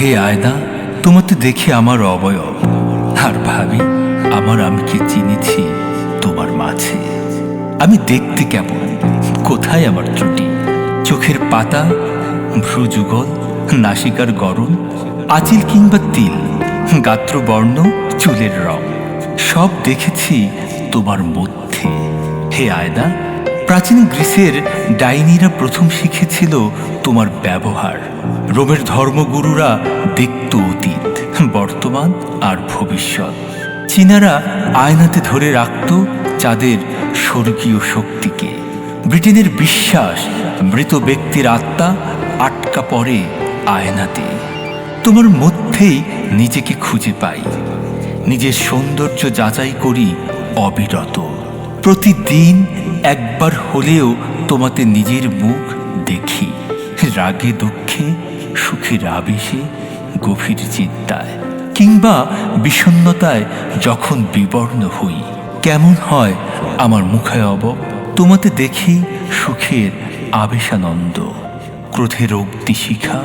হে আয়না তোমাতে দেখি আমার অবয়ব। আর ভাবি, আমার আমিকে চিনেছি তোমার মাঝে? আমি দেখতে কেমন? কোথায় আমার ত্রুটি? চোখের পাতা, ভ্রুযুগল, নাসিকার গরম আচিল কিংবা তিল, গাত্রবর্ণ, চুলের রং, সব দেখেছি তোমার মধ্যে। হে আয়না প্রাচীন গ্রিসের ডাইনিরা প্রথম শিখেছিল তোমার ব্যবহার। রোমের ধর্মগুরুরা দেখত অতীত, বর্তমান আর ভবিষ্যৎ। চীনারা আয়নাতে ধরে রাখত চাঁদের স্বর্গীয় শক্তিকে। ব্রিটেনের বিশ্বাস, মৃত ব্যক্তির আত্মা আটকা পড়ে আয়নাতে। তোমার মধ্যেই নিজেকে খুঁজে পাই। নিজের সৌন্দর্য যাচাই করি অবিরত। প্রতিদিন একবার হলেও তোমাতে নিজের মুখ দেখি। রাগে দুঃখে, সুখের আবেশে, গভীর চিন্তায়। কিংবা বিষণ্ণতায় যখন বিবর্ণ হই, কেমন হয় আমার মুখে অব তোমাতে দেখি সুখের আবেশানন্দ। ক্রোধের অগ্নি শিখা,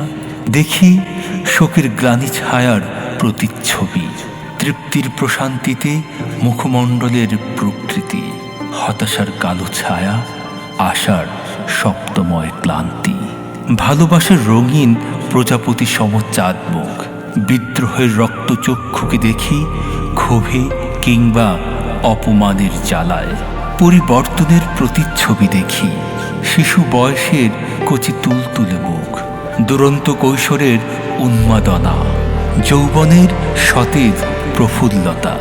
দেখি শোকের গ্লানি ছায়ার প্রতিচ্ছবি। তৃপ্তির প্রশান্তিতে মুখমণ্ডলের প্রকৃতি। হতাশার কালো ছায়া, আশার সপ্তময় ক্লান্তি। ভালোবাসার রঙিন প্রজাপতি সম চাঁদ মুখ। বিদ্রোহের রক্তচক্ষুকে দেখি ক্ষোভে কিংবা অপমানের জ্বালায়। পরিবর্তনের প্রতিচ্ছবি দেখি শিশু বয়সের কচি তুলতুলে মুখ। দুরন্ত কৈশোরের উন্মাদনা। যৌবনের সতেজ প্রফুল্লতা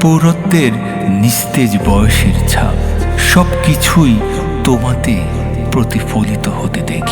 পৌরত্বের নিস্তেজ বয়সের ছাপ সব কিছুই তোমাতে প্রতিফলিত হতে দেখি।